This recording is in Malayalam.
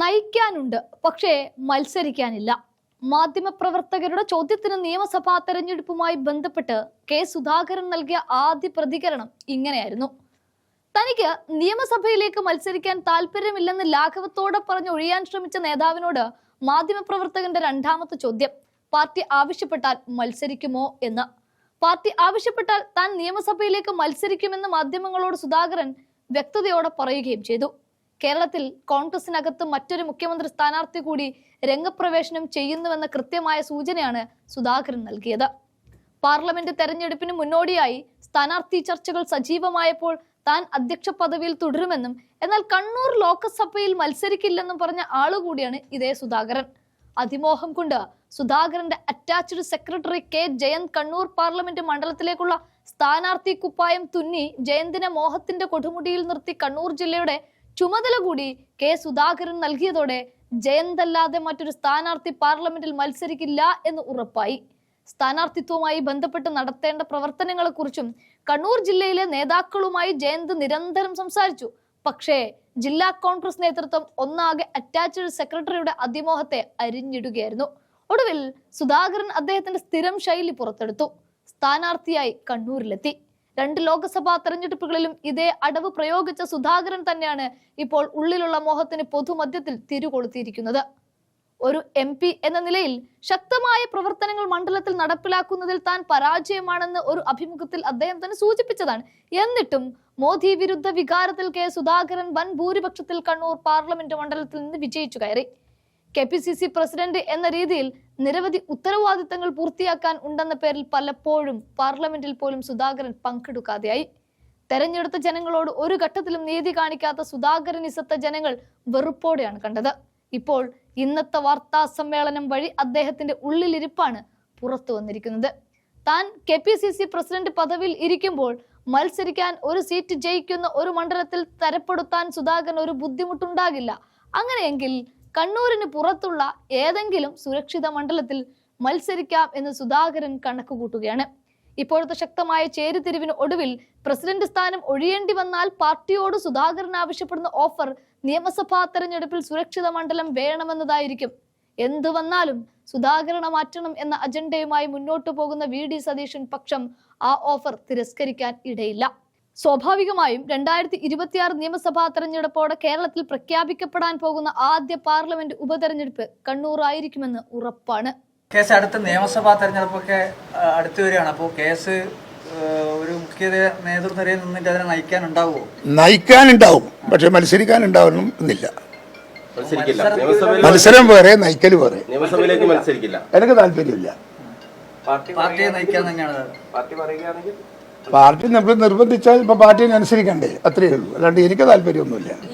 നയിക്കാനുണ്ട്. പക്ഷേ മത്സരിക്കാനില്ല. മാധ്യമപ്രവർത്തകരുടെ ചോദ്യത്തിന് നിയമസഭാ തെരഞ്ഞെടുപ്പുമായി ബന്ധപ്പെട്ട് കെ സുധാകരൻ നൽകിയ ആദ്യ പ്രതികരണം ഇങ്ങനെയായിരുന്നു. തനിക്ക് നിയമസഭയിലേക്ക് മത്സരിക്കാൻ താല്പര്യമില്ലെന്ന് ലാഘവത്തോടെ പറഞ്ഞ് ഒഴിയാൻ ശ്രമിച്ച നേതാവിനോട് മാധ്യമപ്രവർത്തകന്റെ രണ്ടാമത്തെ ചോദ്യം പാർട്ടി ആവശ്യപ്പെട്ടാൽ മത്സരിക്കുമോ? എന്ന്. പാർട്ടി ആവശ്യപ്പെട്ടാൽ താൻ നിയമസഭയിലേക്ക് മത്സരിക്കുമെന്ന് മാധ്യമങ്ങളോട് സുധാകരൻ വ്യക്തതയോടെ പറയുകയും ചെയ്തു. കേരളത്തിൽ കോൺഗ്രസിനകത്ത് മറ്റൊരു മുഖ്യമന്ത്രി സ്ഥാനാർത്ഥി കൂടി രംഗപ്രവേശനം ചെയ്യുന്നുവെന്ന കൃത്യമായ സൂചനയാണ് സുധാകരൻ നൽകിയത്. പാർലമെന്റ് തെരഞ്ഞെടുപ്പിന് മുന്നോടിയായി സ്ഥാനാർത്ഥി ചർച്ചകൾ സജീവമായപ്പോൾ താൻ അധ്യക്ഷ പദവിയിൽ തുടരുമെന്നും എന്നാൽ കണ്ണൂർ ലോക്സഭയിൽ മത്സരിക്കില്ലെന്നും പറഞ്ഞ ആളുകൂടിയാണ് ഇതേ സുധാകരൻ. അതിമോഹം കൊണ്ട് സുധാകരന്റെ attached secretary K Jayanth Kannur parliament മണ്ഡലത്തിലേക്കുള്ള സ്ഥാനാർത്ഥി കുപ്പായം തുന്നി ജയന്തിനെ മോഹത്തിന്റെ കൊടുമുടിയിൽ നിർത്തി കണ്ണൂർ ജില്ലയുടെ ചുമതല കൂടി കെ സുധാകരൻ നൽകിയതോടെ ജയന്തല്ലാതെ മറ്റൊരു സ്ഥാനാർത്ഥി പാർലമെന്റിൽ മത്സരിക്കില്ല എന്ന് ഉറപ്പായി. സ്ഥാനാർത്ഥിത്വവുമായി ബന്ധപ്പെട്ട് നടത്തേണ്ട പ്രവർത്തനങ്ങളെക്കുറിച്ചും കണ്ണൂർ ജില്ലയിലെ നേതാക്കളുമായി ജയന്ത് നിരന്തരം സംസാരിച്ചു. പക്ഷേ ജില്ലാ കോൺഗ്രസ് നേതൃത്വം ഒന്നാകെ അറ്റാച്ച്ഡ് സെക്രട്ടറിയുടെ അതിമോഹത്തെ അരിഞ്ഞിടുകയായിരുന്നു. ഒടുവിൽ സുധാകരൻ അദ്ദേഹത്തിന്റെ സ്ഥിരം ശൈലി പുറത്തെടുത്തു. സ്ഥാനാർത്ഥിയായി കണ്ണൂരിലെത്തി. രണ്ട് ലോക്സഭാ തെരഞ്ഞെടുപ്പുകളിലും ഇതേ അടവ് പ്രയോഗിച്ച സുധാകരൻ തന്നെയാണ് ഇപ്പോൾ ഉള്ളിലുള്ള മോഹത്തിന് പൊതുമധ്യത്തിൽ തിരുകൊളുത്തിയിരിക്കുന്നത്. ഒരു എം പി എന്ന നിലയിൽ ശക്തമായ പ്രവർത്തനങ്ങൾ മണ്ഡലത്തിൽ നടപ്പിലാക്കുന്നതിൽ താൻ പരാജയമാണെന്ന് ഒരു അഭിമുഖത്തിൽ അദ്ദേഹം തന്നെ സൂചിപ്പിച്ചതാണ്. എന്നിട്ടും മോദി വിരുദ്ധ വികാരത്തിൽ കെ സുധാകരൻ വൻ ഭൂരിപക്ഷത്തിൽ കണ്ണൂർ പാർലമെന്റ് മണ്ഡലത്തിൽ നിന്ന് വിജയിച്ചു കയറി. K P C C president എന്ന രീതിയിൽ നിരവധി ഉത്തരവാദിത്തങ്ങൾ പൂർത്തിയാക്കാൻ ഉണ്ടെന്ന പേരിൽ പലപ്പോഴും പാർലമെന്റിൽ പോലും സുധാകരൻ പങ്കെടുക്കാതെയായി. തെരഞ്ഞെടുത്ത ജനങ്ങളോട് ഒരു ഘട്ടത്തിലും നീതി കാണിക്കാത്ത സുധാകരൻ ഇസത്ത ജനങ്ങൾ വെറുപ്പോടെയാണ് കണ്ടത്. ഇപ്പോൾ ഇന്നത്തെ വാർത്താ സമ്മേളനം വഴി അദ്ദേഹത്തിന്റെ ഉള്ളിലിരിപ്പാണ് പുറത്തു വന്നിരിക്കുന്നത്. താൻ K P C C president പദവിയിൽ ഇരിക്കുമ്പോൾ മത്സരിക്കാൻ ഒരു സീറ്റ് ജയിക്കുന്ന ഒരു മണ്ഡലത്തിൽ തരപ്പെടുത്താൻ സുധാകരൻ ഒരു ബുദ്ധിമുട്ടുണ്ടാകില്ല. അങ്ങനെയെങ്കിൽ കണ്ണൂരിന് പുറത്തുള്ള ഏതെങ്കിലും സുരക്ഷിത മണ്ഡലത്തിൽ മത്സരിക്കാം എന്ന് സുധാകരൻ കണക്കുകൂട്ടുകയാണ്. ഇപ്പോഴത്തെ ശക്തമായ ചേരിതിരിവിന് ഒടുവിൽ പ്രസിഡന്റ് സ്ഥാനം ഒഴിയേണ്ടി വന്നാൽ പാർട്ടിയോട് സുധാകരൻ ആവശ്യപ്പെടുന്ന ഓഫർ നിയമസഭാ തെരഞ്ഞെടുപ്പിൽ സുരക്ഷിത മണ്ഡലം വേണമെന്നതായിരിക്കും. എന്തു വന്നാലും സുധാകരനെ മാറ്റണം എന്ന അജണ്ടയുമായി മുന്നോട്ടു പോകുന്ന വി. ഡി. സതീശൻ പക്ഷം ആ ഓഫർ തിരസ്കരിക്കാൻ ഇടയില്ല. സ്വാഭാവികമായും രണ്ടായിരത്തി ഇരുപത്തിയാറ് നിയമസഭാ തെരഞ്ഞെടുപ്പോടെ കേരളത്തിൽ പ്രഖ്യാപിക്കപ്പെടാൻ പോകുന്ന ആദ്യ പാർലമെന്റ് ഉപതെരഞ്ഞെടുപ്പ് കണ്ണൂർ ആയിരിക്കുമെന്ന് ഉറപ്പാണ്. കേസ് അടുത്ത നിയമസഭാ തെരഞ്ഞെടുപ്പൊക്കെ അടുത്തു വരികയാണ്. അപ്പോൾ കേസ് ഒരു മുഖ്യ നേതൃനിരയിൽ നിന്നിട്ട് അതിനെ നയിക്കാനുണ്ടാവുമോ? നയിക്കാനുണ്ടാവും. പക്ഷെ മത്സരിക്കാനുണ്ടാവണം എന്നില്ല. മത്സരിക്കില്ല. നിയമസഭയിൽ മത്സരം വേറെ നയിക്കൽ വേറെ. നിയമസഭയിലേക്ക് മത്സരിക്കില്ല. എനിക്ക് താല്പര്യമില്ല. പാർട്ടിയെ നയിക്കാൻ തന്നെയാണ്. പാർട്ടി പറയുകയാണെങ്കിൽ പാർട്ടി നമ്മൾ നിർബന്ധിച്ചാൽ ഇപ്പൊ പാർട്ടിനെ അനുസരിക്കണ്ടേ? അത്രയേ ഉള്ളൂ. അല്ലാണ്ട് എനിക്ക് താല്പര്യമൊന്നുമില്ല.